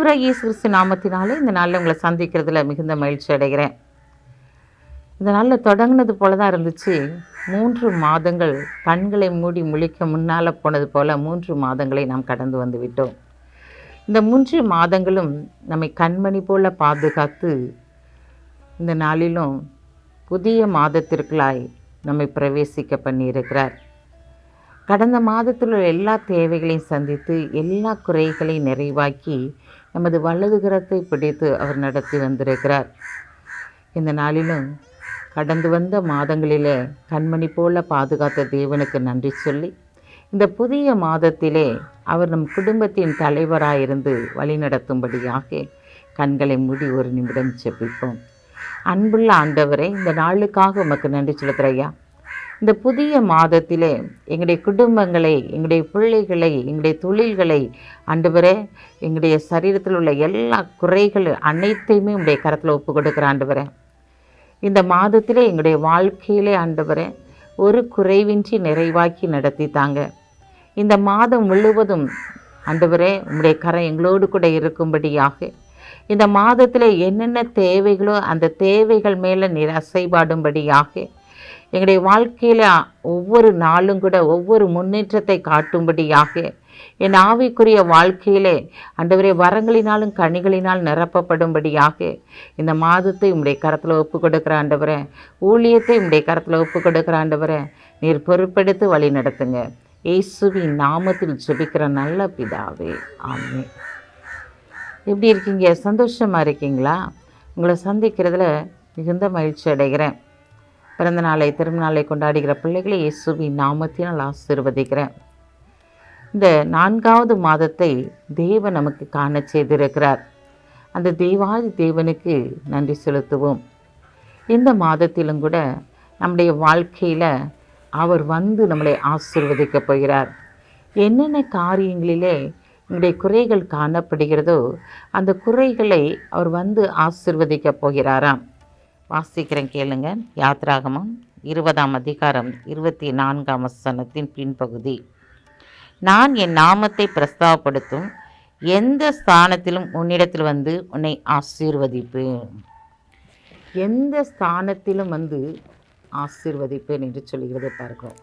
ஆண்டவராக இயேசு கிறிஸ்து நாமத்தினாலே இந்த நாளில் உங்களை சந்திக்கிறதுல மிகுந்த மகிழ்ச்சி அடைகிறேன். இந்த நாளில் தொடங்கினது போல தான் இருந்துச்சு. மூன்று மாதங்கள் கண்களை மூடி முழிக்க முன்னால் போனது போல மூன்று மாதங்களை நாம் கடந்து வந்து விட்டோம். இந்த மூன்று மாதங்களும் நம்மை கண்மணி போல பாதுகாத்து இந்த நாளிலும் புதிய மாதத்திற்குள்ளாய் நம்மை பிரவேசிக்க பண்ணியிருக்கிறார். கடந்த மாதத்தில் உள்ள எல்லா தேவைகளையும் சந்தித்து எல்லா குறைகளையும் நிறைவாக்கி நமது வலது கரத்தை பிடித்து அவர் நடத்தி வந்திருக்கிறார். இந்த நாளிலும் கடந்து வந்த மாதங்களிலே கண்மணி போல பாதுகாத்த தேவனுக்கு நன்றி சொல்லி இந்த புதிய மாதத்திலே அவர் நம் குடும்பத்தின் தலைவராயிருந்து வழிநடத்தும்படியாக கண்களை மூடி ஒரு நிமிடம் செப்பிப்போம் அன்புள்ள ஆண்டவரை இந்த நாளுக்காக உமக்கு நன்றி செலுத்துறையா இந்த புதிய மாதத்திலே எங்களுடைய குடும்பங்களை எங்களுடைய பிள்ளைகளை எங்களுடைய தொழில்களை ஆண்டவரே எங்களுடைய சரீரத்தில் உள்ள எல்லா குறைகள் அனைத்தையுமே உங்களுடைய கரத்தில் ஒப்பு கொடுக்குற ஆண்டவரே. இந்த மாதத்திலே எங்களுடைய வாழ்க்கையிலே ஆண்டவரே ஒரு குறைவின்றி நிறைவாக்கி நடத்தி தாங்க. இந்த மாதம் முழுவதும் ஆண்டவரே உங்களுடைய கரம் எங்களோடு கூட இருக்கும்படியாக இந்த மாதத்தில் என்னென்ன தேவைகளோ அந்த தேவைகள் மேலே நீர் அசைபாடும்படியாக எங்களுடைய வாழ்க்கையில் ஒவ்வொரு நாளும் கூட ஒவ்வொரு முன்னேற்றத்தை காட்டும்படியாக என் ஆவிக்குரிய வாழ்க்கையிலே அண்டவரே வரங்களினாலும் கனிகளினால் நிரப்பப்படும்படியாக இந்த மாதத்தை உம்முடைய கரத்தில் ஒப்பு கொடுக்குற ஆண்டவரே ஊழியத்தை உம்முடைய கரத்தில் ஒப்பு கொடுக்குற ஆண்டவரே நீர் பொறுப்பெடுத்து வழி நடத்துங்க. இயேசுவின் நாமத்தில் ஜெபிக்கிற நல்ல பிதாவே ஆமே எப்படி இருக்கீங்க? சந்தோஷமாக இருக்கீங்களா? உங்களை சந்திக்கிறதுல மிகுந்த மகிழ்ச்சி அடைகிறேன். பிறந்த நாளை திருநாளை கொண்டாடுகிற பிள்ளைகளை இயேசுவின் நாமத்தினால் ஆசீர்வதிக்கிறேன். இந்த நான்காவது மாதத்தை தேவன் நமக்கு காண செய்திருக்கிறார். அந்த தேவாதி தேவனுக்கு நன்றி செலுத்துவோம். இந்த மாதத்திலும் கூட நம்முடைய வாழ்க்கையில் அவர் வந்து நம்மளை ஆசீர்வதிக்க போகிறார். என்னென்ன காரியங்களிலே உங்களுடைய குறைகள் காணப்படுகிறதோ அந்த குறைகளை அவர் வந்து ஆசிர்வதிக்க போகிறாராம். வாசிக்கிறேன் கேளுங்க. யாத்ராகமம் இருபதாம் அதிகாரம் இருபத்தி நான்காம் வசனத்தின் பின்பகுதி. நான் என் நாமத்தை பிரஸ்தாவப்படுத்தும் எந்த ஸ்தானத்திலும் உன்னிடத்தில் வந்து உன்னை ஆசீர்வதிப்பேன். எந்த ஸ்தானத்திலும் வந்து ஆசீர்வதிப்பேன் என்று சொல்லுகிறதை பார்க்கிறோம்.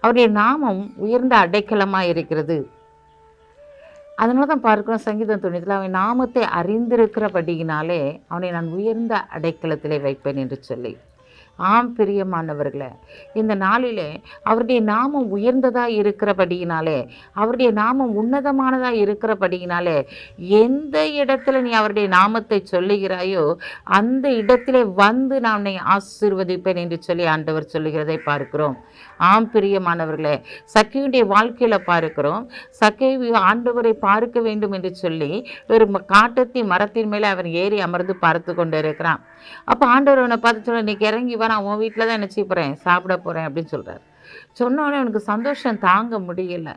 அவருடைய நாமம் உயர்ந்த அடைக்கலமாக இருக்கிறது. அதனால தான் பார்க்கிறோம் சங்கீதம் துணியத்தில் அவன் நாமத்தை அறிந்திருக்கிறபடியினாலே அவனை நான் உயர்ந்த அடைக்கலத்திலே வைப்பேன் என்று சொல்லி. ஆம் பிரியமானவர்களே. இந்த நாளிலே அவருடைய நாமம் உயர்ந்ததாக இருக்கிறபடியினாலே அவருடைய நாமம் உன்னதமானதாக இருக்கிறபடியினாலே எந்த இடத்துல நீ அவருடைய நாமத்தை சொல்லுகிறாயோ அந்த இடத்திலே வந்து நான் உன்னை ஆசீர்வதிப்பேன் என்று சொல்லி ஆண்டவர் சொல்லுகிறதை பார்க்கிறோம். ஆம் பிரியமானவர்களே சக்கையுடைய வாழ்க்கையில் பார்க்கிறோம். சக்கை ஆண்டவரை பார்க்க வேண்டும் என்று சொல்லி ஒரு ம- காட்டத்தின் மரத்தின் மேலே அவன் ஏறி அமர்ந்து பார்த்து கொண்டு இருக்கிறான் அப்போ ஆண்டவர் அவனை பார்த்து சொல்ல இன்னைக்கு இறங்கி வா நான் உன் வீட்டில் தான் நினச்சி போகிறேன் சாப்பிட போகிறேன் அப்படின்னு சொல்கிறார் சொன்னோடனே அவனுக்கு சந்தோஷம் தாங்க முடியல.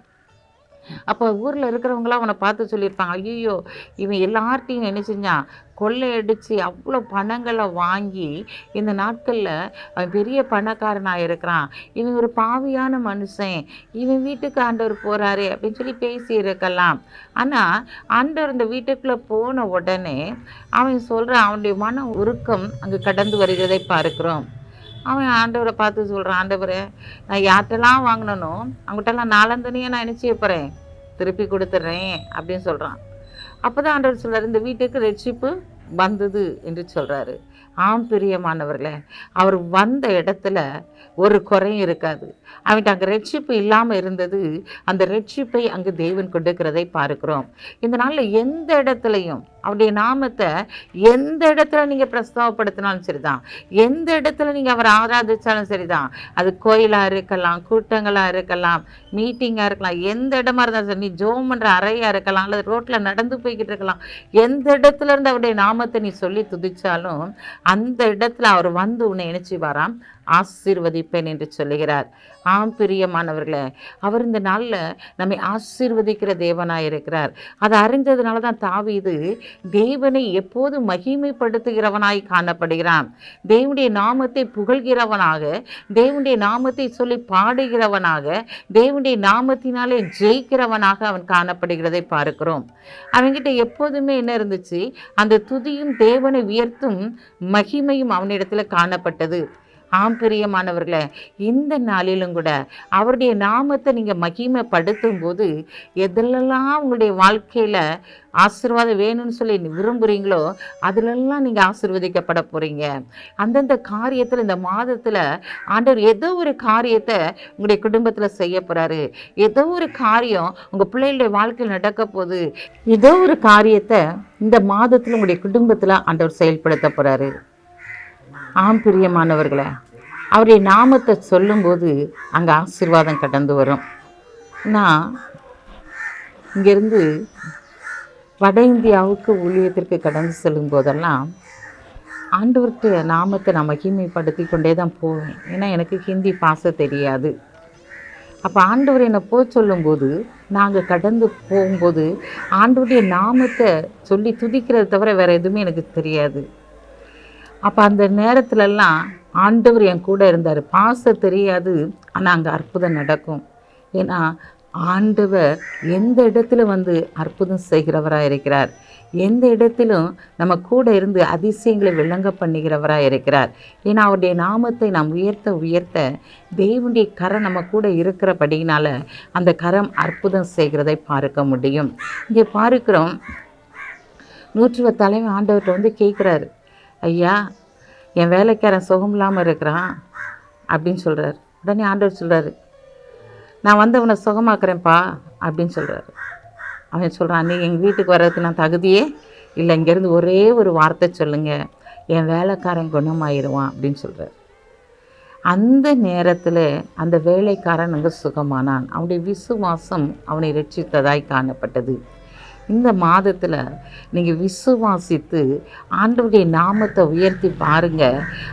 அப்போ ஊரில் இருக்கிறவங்களாம் அவனை பார்த்து சொல்லியிருப்பாங்க ஐயோ இவன் எல்லார்ட்டையும் என்ன செஞ்சான்? கொள்ளையடித்து அவ்வளோ பணங்களை வாங்கி இந்த நாட்களில் அவன் பெரிய பணக்காரனாக இருக்கிறான். இவன் ஒரு பாவியான மனுஷன். இவன் வீட்டுக்கு ஆண்டவர் போகிறாரு அப்படின்னு சொல்லி பேசி இருக்கலாம் ஆனால் ஆண்டவர் இந்த வீட்டுக்குள்ளே போன உடனே அவன் சொல்கிறான் அவனுடைய மன உருக்கம் அங்கே கடந்து வருகிறதை பார்க்கிறோம். அவன் ஆண்டவரை பார்த்து சொல்கிறான் ஆண்டவரே நான் யார்கிட்டலாம் வாங்கினனோ அவங்ககிட்டலாம் நாலந்தனையே நான் நினச்சி போகிறேன் திருப்பி கொடுத்துட்றேன் அப்படின்னு சொல்கிறான் அப்போ தான் ஆண்டவர் சொல்கிறார் இந்த வீட்டுக்கு ரட்சிப்பு வந்தது என்று சொல்கிறாரு ஆம் பிரியமானவர்களே அவர் வந்த இடத்துல ஒரு குறையும் இருக்காது. அவன்கிட்ட அங்கே ரட்சிப்பு இல்லாமல் இருந்தது அந்த ரட்சிப்பை அங்கு தேவன் கொடுக்கிறதை பார்க்கிறோம். இந்த நாளில் எந்த இடத்துலையும் அவருடைய நாமத்தை எந்த இடத்துல நீங்கள் பிரஸ்தாவப்படுத்தினாலும் சரிதான். எந்த இடத்துல நீங்கள் அவரை ஆராதிச்சாலும் சரிதான். அது கோயிலாக இருக்கலாம் கூட்டங்களாக இருக்கலாம் மீட்டிங்காக இருக்கலாம் எந்த இடமா இருந்தாலும் சரி நீ ஜோம் பண்ணுற அறையாக இருக்கலாம் அல்லது ரோட்டில் நடந்து போய்கிட்டு இருக்கலாம் எந்த இடத்துல இருந்து அவருடைய நாமத்தை நீ சொல்லி துதிச்சாலும் அந்த இடத்துல அவர் வந்து உன்னை இணைச்சி வராம் ஆசீர்வதிப்பேன் என்று சொல்லுகிறார். ஆம் பிரியமானவர்களே அவர் இந்த நாளில் நம்மை ஆசீர்வதிக்கிற தேவனாக இருக்கிறார். அதை அறிந்ததுனால தான் தாவீது தேவனை எப்போது மகிமைப்படுத்துகிறவனாய் காணப்படுகிறான். தேவனுடைய நாமத்தை புகழ்கிறவனாக தேவனுடைய நாமத்தை சொல்லி பாடுகிறவனாக தேவனுடைய நாமத்தினாலே ஜெயிக்கிறவனாக அவன் காணப்படுகிறதை பார்க்கிறோம். அவன்கிட்ட எப்போதுமே என்ன இருந்துச்சு? அந்த துதியும் தேவனை உயர்த்தும் மகிமையும் அவனிடத்தில் காணப்பட்டது. ஆம்பிரியமானவர்களை இந்த நாளிலும் கூட அவருடைய நாமத்தை நீங்கள் மகிமைப்படுத்தும் போது எதிலெல்லாம் உங்களுடைய வாழ்க்கையில் ஆசீர்வாதம் வேணும்னு சொல்லி விரும்புகிறீங்களோ அதிலெல்லாம் நீங்கள் ஆசீர்வதிக்கப்பட போகிறீங்க அந்தந்த காரியத்தில் இந்த மாதத்தில் ஆண்டவர் ஏதோ ஒரு காரியத்தை உங்களுடைய குடும்பத்தில் செய்ய போகிறாரு ஏதோ ஒரு காரியம் உங்கள் பிள்ளைகளுடைய வாழ்க்கையில் நடக்க போகுது. ஏதோ ஒரு காரியத்தை இந்த மாதத்தில் உங்களுடைய குடும்பத்தில் ஆண்டவர் செயல்படுத்த போகிறாரு ஆம் பிரியமானவர்களே அவருடைய நாமத்தை சொல்லும்போது அங்கே ஆசீர்வாதம் கடந்து வரும். நான் இங்கேருந்து வட இந்தியாவுக்கு ஊழியத்திற்கு கடந்து செல்லும் போதெல்லாம் ஆண்டவர்கிட்ட நாமத்தை நான் மகிமைப்படுத்தி கொண்டே தான் போவேன். ஏன்னா எனக்கு ஹிந்தி பாச தெரியாது. அப்போ ஆண்டவர் என்னை போக சொல்லும்போது நாங்கள் கடந்து போகும்போது ஆண்டவருடைய நாமத்தை சொல்லி துதிக்கிறத தவிர வேறு எதுவுமே எனக்கு தெரியாது. அப்போ அந்த நேரத்துலலாம் ஆண்டவர் என் கூட இருந்தார். பாச தெரியாது ஆனால் அங்கே அற்புதம் நடக்கும். ஏன்னா ஆண்டவர் எந்த இடத்துல வந்து அற்புதம் செய்கிறவராக இருக்கிறார்? எந்த இடத்திலும் நம்ம கூட இருந்து அதிசயங்களை விளங்க பண்ணுகிறவராக இருக்கிறார்? ஏன்னா அவருடைய நாமத்தை நாம் உயர்த்த உயர்த்த தேவனுடைய கரம் நம்ம கூட இருக்கிறபடியினால் அந்த கரம் அற்புதம் செய்கிறதை பார்க்க முடியும். இங்கே பார்க்கிறோம். நூற்றுவ தலைமை ஆண்டவர்கிட்ட வந்து கேட்குறாரு. ஐயா என் வேலைக்காரன் சுகம் இல்லாமல் இருக்கிறான் அப்படின்னு சொல்கிறார் உடனே ஆண்டவர் சொல்கிறாரு நான் வந்து அவனை சுகமாக்குறேன்ப்பா அப்படின்னு சொல்கிறாரு அவன் சொல்கிறான் நீ எங்கள் வீட்டுக்கு வர்றதுக்கு நான் தகுதியே இல்லை. இங்கேருந்து ஒரே ஒரு வார்த்தை சொல்லுங்கள் என் வேலைக்காரன் குணமாயிருவான் அப்படின்னு சொல்கிறார் அந்த நேரத்தில் அந்த வேலைக்காரன் அங்கே சுகமானான். அவனுடைய விசுவாசம் அவனை ரட்சித்ததாய் காணப்பட்டது. இந்த மாதத்தில் நீங்கள் விசுவாசித்து ஆண்டவருடைய நாமத்தை உயர்த்தி பாருங்க.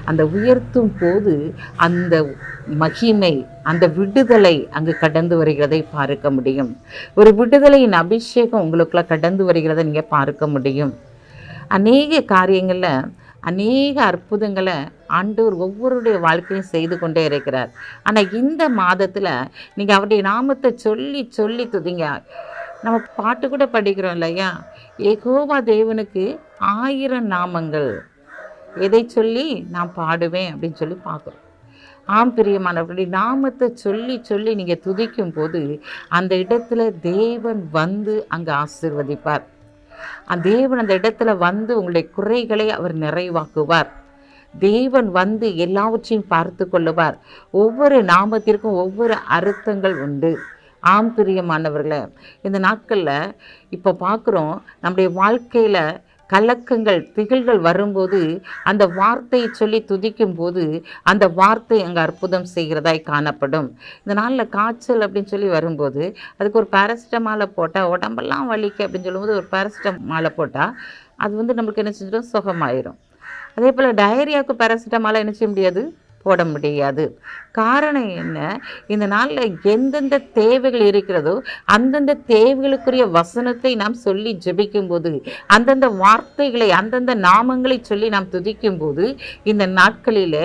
அந்த உயர்த்தும் போது அந்த மகிமை அந்த விடுதலை அங்கு கடந்து வருகிறதை பார்க்க முடியும். ஒரு விடுதலையின் அபிஷேகம் உங்களுக்குள்ள கடந்து வருகிறதை நீங்கள் பார்க்க முடியும். அநேக காரியங்களில் அநேக அற்புதங்களை ஆண்டவர் ஒவ்வொருடைய வாழ்க்கையும் செய்து கொண்டே இருக்கிறார். ஆனால் இந்த மாதத்தில் நீங்கள் அவருடைய நாமத்தை சொல்லி சொல்லி துதிங்க. நம்ம பாட்டு கூட படிக்கிறோம் இல்லையா? ஏகோவா தேவனுக்கு ஆயிரம் நாமங்கள். எதை சொல்லி நான் பாடுவேன் அப்படின்னு சொல்லி பார்க்குறோம். ஆம் பிரியமானவர்களுடைய நாமத்தை சொல்லி சொல்லி நீங்கள் துதிக்கும் போது அந்த இடத்துல தேவன் வந்து அங்கே ஆசிர்வதிப்பார். அந்த தேவன் அந்த இடத்துல வந்து உங்களுடைய குறைகளை அவர் நிறைவாக்குவார். தேவன் வந்து எல்லாவற்றையும் பார்த்து கொள்ளுவார். ஒவ்வொரு நாமத்திற்கும் ஒவ்வொரு அர்த்தங்கள் உண்டு. ஆம் பிரியமானவர்களே இந்த நாட்களில் இப்போ பார்க்குறோம் நம்முடைய வாழ்க்கையில் கலக்கங்கள் திகழ்கள் வரும்போது அந்த வார்த்தையை சொல்லி துதிக்கும் போது அந்த வார்த்தை அங்கே அற்புதம் செய்கிறதாய் காணப்படும். இந்த நாளில் காய்ச்சல் அப்படின்னு சொல்லி வரும்போது அதுக்கு ஒரு பேரசிட்டமாலை போட்டால் உடம்பெல்லாம் வலிக்கு அப்படின்னு சொல்லும்போது ஒரு பேரசிட்டமாலை போட்டால் அது வந்து நம்மளுக்கு என்ன செஞ்சிடும்? சுகமாயிரும். அதே போல் டயரியாவுக்கு பேரசிட்டமாலை என்ன செய்ய முடியாது? போட முடியாது. காரணம் என்ன? இந்த நாளில் எந்தெந்த தேவைகள் இருக்கிறதோ அந்தந்த தேவைகளுக்குரிய வசனத்தை நாம் சொல்லி ஜெபிக்கும்போது அந்தந்த வார்த்தைகளை அந்தந்த நாமங்களை சொல்லி நாம் துதிக்கும்போது இந்த நாட்களில்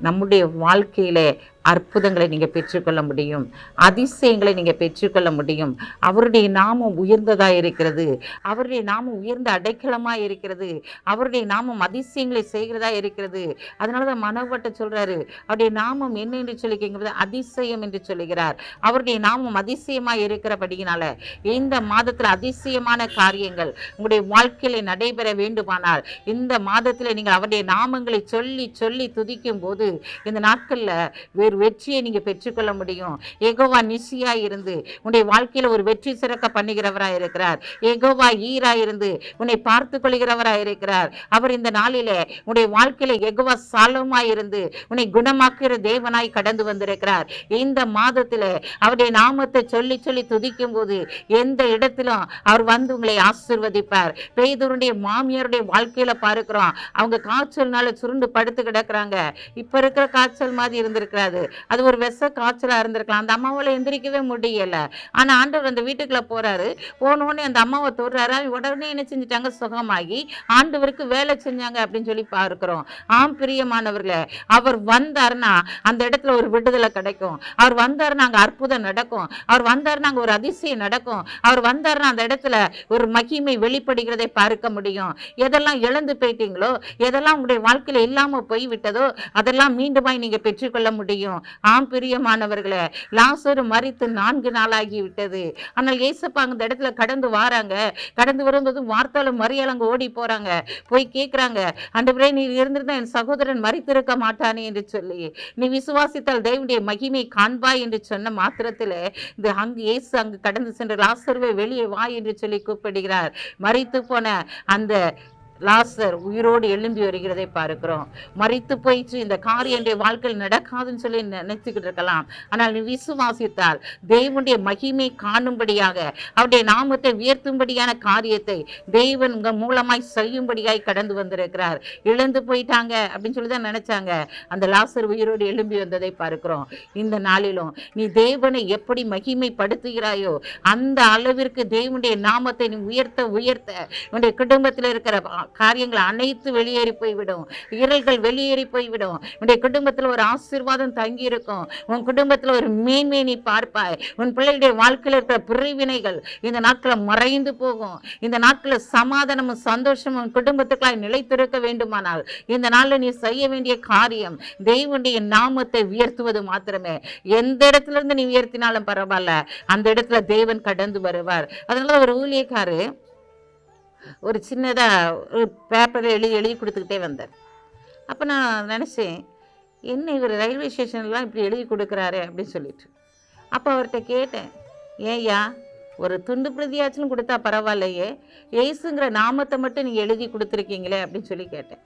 நம்முடைய வாழ்க்கையில் அற்புதங்களை நீங்கள் பெற்றுக்கொள்ள முடியும். அதிசயங்களை நீங்கள் பெற்றுக்கொள்ள முடியும். அவருடைய நாமம் உயர்ந்ததாக இருக்கிறது. அவருடைய நாமம் உயர்ந்த அடைக்கலமாக இருக்கிறது. அவருடைய நாமம் அதிசயங்களை செய்கிறதா இருக்கிறது. அதனால தான் மனவட்ட சொல்கிறாரு அவருடைய நாமம் என்ன என்று சொல்லி அதிசயம் என்று சொல்லுகிறார். அவருடைய நாமம் அதிசயமாக இருக்கிறபடியினால இந்த மாதத்தில் அதிசயமான காரியங்கள் உங்களுடைய வாழ்க்கையில் நடைபெற வேண்டுமானால் இந்த மாதத்தில் நீங்கள் அவருடைய நாமங்களை சொல்லி சொல்லி துதிக்கும் போது இந்த நாட்களில் வேறு வெற்றியை நீங்கள் பெற்றுக்கொள்ள முடியும். எகோவா நிசியா இருந்து உன்னுடைய வாழ்க்கையில் ஒரு வெற்றி சிறக்க பண்ணுகிறவராக இருக்கிறார். எகோவா ஈரா இருந்து உன்னை பார்த்து கொள்கிறவராக இருக்கிறார். அவர் இந்த நாளில் உன்னுடைய வாழ்க்கையில எகோவா சாலமாக இருந்து உன்னை குணமாக்குகிற தேவனாய் கடந்து வந்திருக்கிறார். இந்த மாதத்தில் அவருடைய நாமத்தை சொல்லி சொல்லி துதிக்கும் போது எந்த இடத்திலும் அவர் வந்து உங்களை ஆசிர்வதிப்பார். பெய்தூருடைய மாமியாருடைய வாழ்க்கையில பார்க்கிறோம். அவங்க காய்ச்சல்னால சுருண்டு படுத்து கிடக்குறாங்க. இப்ப இருக்கிற காய்ச்சல் மாதிரி இருந்திருக்கிறாரு அது ஒரு விஷ காய்ச்சலாக இருந்திருக்கலாம். அந்த அம்மாவால் எந்திரிக்கவே முடியலை. ஆனால் ஆண்டவர் அந்த வீட்டுக்குள்ளே போகிறாரு போனோடனே அந்த அம்மாவை தொடுறாரு. உடனே என்ன செஞ்சுட்டாங்க? சுகமாகி ஆண்டவருக்கு வேலை செஞ்சாங்க அப்படின்னு சொல்லி பார்க்கிறோம். ஆம் பிரியமானவர்களே அவர் வந்தாருன்னா அந்த இடத்துல ஒரு விடுதலை கிடைக்கும். அவர் வந்தார்னா அங்கே அற்புதம் நடக்கும். அவர் வந்தார்னா அங்கே ஒரு அதிசயம் நடக்கும். அவர் வந்தாருன்னா அந்த இடத்துல ஒரு மகிமை வெளிப்படுகிறதை பார்க்க முடியும். எதெல்லாம் இழந்து போயிட்டீங்களோ எதெல்லாம் உங்களுடைய வாழ்க்கையில இல்லாம போய் விட்டதோ அதெல்லாம் மீண்டுமாய் நீங்க பெற்றுக்கொள்ள முடியும். ஆம் பிரியமானவர்களே லாசரு மறித்து நான்கு நாளாகி விட்டது. ஆனால் ஏசப்பா அந்த இடத்துல கடந்து வாராங்க. கடந்து வரும்போது வார்த்தாலும் மறியல் அங்கே ஓடி போறாங்க. போய் கேட்குறாங்க பிறகு நீ இருந்திருந்தா என் சகோதரன் மறித்திருக்க மாட்டானே என்று சொல்லி. நீ விசுவாசித்தால் தேவனுடைய மகிமை காண்பாய் என்று சொன்ன மாத்திரத்தில் இந்த அங்கு இயேசு அங்கு கடந்து சென்று லாசருவை வெளியே வா என்று சொல்லி கூப்பிடுகிறார். மறித்து போன அந்த லாசர் உயிரோடு எழும்பி வருகிறதை பார்க்கிறோம். மறித்து போயிற்று. இந்த காரியம் என்னுடைய வாழ்க்கையில் நடக்காதுன்னு சொல்லி நினைச்சுக்கிட்டு இருக்கலாம். ஆனால் நீ விசுவாசித்தால் தேவனுடைய மகிமை காணும்படியாக அவருடைய நாமத்தை உயர்த்தும்படியான காரியத்தை தேவன் உங்க மூலமாய் செய்யும்படியாய் கடந்து வந்திருக்கிறார். இழந்து போயிட்டாங்க அப்படின்னு சொல்லி தான் நினைச்சாங்க. அந்த லாசர் உயிரோடு எழும்பி வந்ததை பார்க்கிறோம். இந்த நாளிலும் நீ தேவனை எப்படி மகிமைப்படுத்துகிறாயோ அந்த அளவிற்கு தேவனுடைய நாமத்தை நீ உயர்த்த உயர்த்த உன்னுடைய குடும்பத்தில் இருக்கிற காரியங்கள் அனைத்து வெளியேறி போய்விடும். இரல்கள் வெளியேறி போய்விடும். உன்னுடைய குடும்பத்தில் ஒரு ஆசீர்வாதம் தங்கி இருக்கும் உன் குடும்பத்தில் ஒரு மேன்மை நீ பார்ப்பாய். உன் பிள்ளைகளுடைய வாழ்க்கையில் இருக்கிற பிரிவினைகள் இந்த நாட்களில் மறைந்து போகும். இந்த நாட்களில் சமாதானமும் சந்தோஷமும் உன் குடும்பத்துக்களாய் நிலைத்திருக்க வேண்டுமானால் இந்த நாளில் நீ செய்ய வேண்டிய காரியம் தெய்வனுடைய நாமத்தை உயர்த்துவது மாத்திரமே. எந்த இடத்துல இருந்து நீ உயர்த்தினாலும் பரவாயில்ல. அந்த இடத்துல தேவன் கடந்து வருவார். அதனால ஒரு ஊழியக்காரு ஒரு சின்னதாக ஒரு பேப்பரில் எழுதி எழுதி கொடுத்துக்கிட்டே வந்தார். அப்போ நான் நினச்சேன் என்ன இவர் ரயில்வே ஸ்டேஷன்லாம் இப்படி எழுதி கொடுக்குறாரு அப்படின்னு சொல்லிட்டு. அப்போ அவர்கிட்ட கேட்டேன் ஏய்யா ஒரு துண்டு பிரதியாச்சும் கொடுத்தா பரவாயில்லையே ஏசுங்கிற நாமத்தை மட்டும் நீங்கள் எழுதி கொடுத்துருக்கீங்களே? அப்படின்னு சொல்லி கேட்டேன்.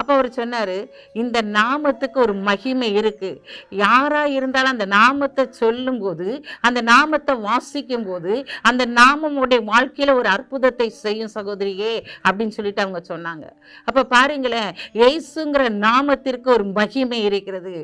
அப்போ அவர் சொன்னார் இந்த நாமத்துக்கு ஒரு மகிமை இருக்குது யாராக இருந்தாலும் அந்த நாமத்தை சொல்லும்போது அந்த நாமத்தை வாசிக்கும் போது அந்த நாமமுடைய உடைய வாழ்க்கையில் ஒரு அற்புதத்தை செய்யும் சகோதரியே அப்படின்னு சொல்லிட்டு அவங்க சொன்னாங்க. அப்போ பாருங்களேன் ஏசுங்கிற நாமத்திற்கு ஒரு மகிமை இருக்கிறது.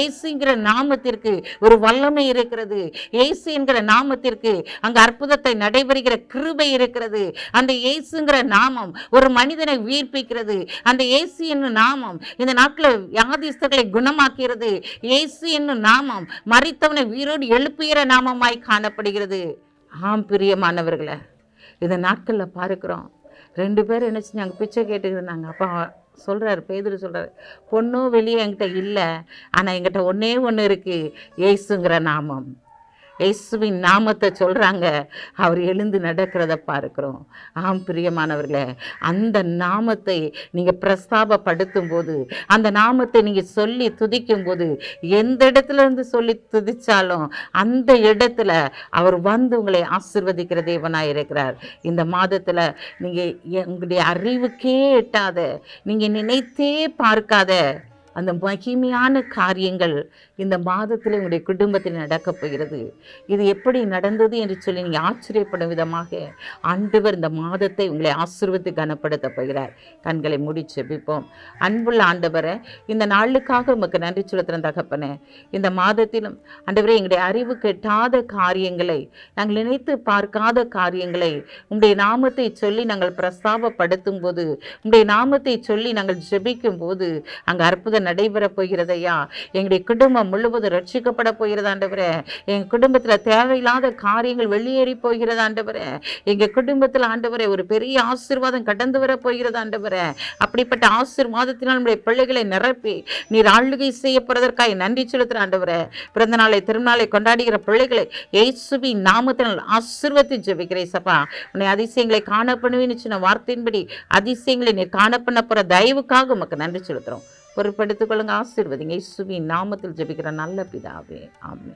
ஏசுங்கிற நாமத்திற்கு ஒரு வல்லமை இருக்கிறது. ஏசு என்கிற நாமத்திற்கு அங்கே அற்புதத்தை நடைபெறுகிற கிருபை இருக்கிறது. அந்த ஏசுங்கிற நாமம் ஒரு மனிதனை உயிர்ப்பிக்கிறது. அந்த ஏசு என்ற என்னும் நாமம். இந்த நாட்களில் வியாதிஸ்தர்களை குணமாக்கிறது. இயேசு என்னும் நாமம். மறித்தவனை உயிரோடு எழுப்புகிற நாமமாய் காணப்படுகிறது. ஆம் பிரியமானவர்களை இந்த நாட்களில் பார்க்குறோம். ரெண்டு பேரும் என்ன செஞ்சாங்க? பிச்சை கேட்டுக்கிட்டு அப்பா சொல்கிறார் பேதர் சொல்கிறார் பொண்ணும் வெளியே என்கிட்ட இல்லை. ஆனால் என்கிட்ட ஒன்றே ஒன்று இருக்குது ஏசுங்கிற நாமம். இயேசுவின் நாமத்தை சொல்கிறாங்க அவர் எழுந்து நடக்கிறத பார்க்குறோம். ஆம் பிரியமானவர்களே அந்த நாமத்தை நீங்கள் பிரஸ்தாபப்படுத்தும் போது அந்த நாமத்தை நீங்கள் சொல்லி துதிக்கும் போது எந்த இடத்துல இருந்து சொல்லி துதித்தாலும் அந்த இடத்துல அவர் வந்து உங்களை ஆசிர்வதிக்கிற தேவனாக இருக்கிறார். இந்த மாதத்தில் நீங்கள் உங்களுடைய அறிவுக்கே எட்டாத நீங்கள் நினைத்தே பார்க்காத அந்த மகிமையான காரியங்கள் இந்த மாதத்தில் உங்களுடைய குடும்பத்தில் நடக்கப் போகிறது. இது எப்படி நடந்தது என்று சொல்லி நீங்கள் ஆச்சரியப்படும் விதமாக ஆண்டவர் இந்த மாதத்தை உங்களை ஆசிர்வத்து கனப்படுத்த போகிறார். கண்களை மூடி செபிப்போம். அன்புள்ள ஆண்டவரை இந்த நாளுக்காக உமக்கு நன்றி செலுத்துகிற தகப்பனே. இந்த மாதத்திலும் ஆண்டவரே எங்களுடைய அறிவு கெட்டாத காரியங்களை நாங்கள் நினைத்து பார்க்காத காரியங்களை உங்களுடைய நாமத்தை சொல்லி நாங்கள் பிரஸ்தாபப்படுத்தும் போது உங்களுடைய நாமத்தை சொல்லி நாங்கள் ஜெபிக்கும் போது அங்கே அற்புத நடைபெறப் போகிறதையா? எங்களுடைய குடும்பம் முழுவதும் ரட்சிக்கப்பட போகிறது ஆண்டவரே? எங்கள் குடும்பத்தில் தேவையில்லாத காரியங்கள் வெளியேறி போகிறது ஆண்டவரே? எங்கள் குடும்பத்தில் ஆண்டவரே ஒரு பெரிய ஆசீர்வாதம் கடந்து வர போகிறது ஆண்டவரே? அப்படிப்பட்ட ஆசீர்வாதத்தினால் நம்முடைய பிள்ளைகளை நிரப்பி நீர் ஆளுகை செய்யப்படுவதற்காக நன்றி செலுத்துகிற ஆண்டவரே. பிறந்த நாளை திருநாளை கொண்டாடுகிற பிள்ளைகளை ஏசுபி நாமத்தினால் ஆசீர்வத்தை ஜெபிக்கிறேன் சப்பா உன்னை அதிசயங்களை காணப்படுவேன்னு சின்ன வார்த்தையின்படி அதிசயங்களை நீர் காணப்பண்ண போகிற தயவுக்காக உமக்கு நன்றி செலுத்துகிறோம். பொருட்படுத்திக் கொள்ளுங்க ஆசீர்வதிங்க. இசுவின் நாமத்தில் ஜபிக்கிற நல்ல பிதாவே. ஆமே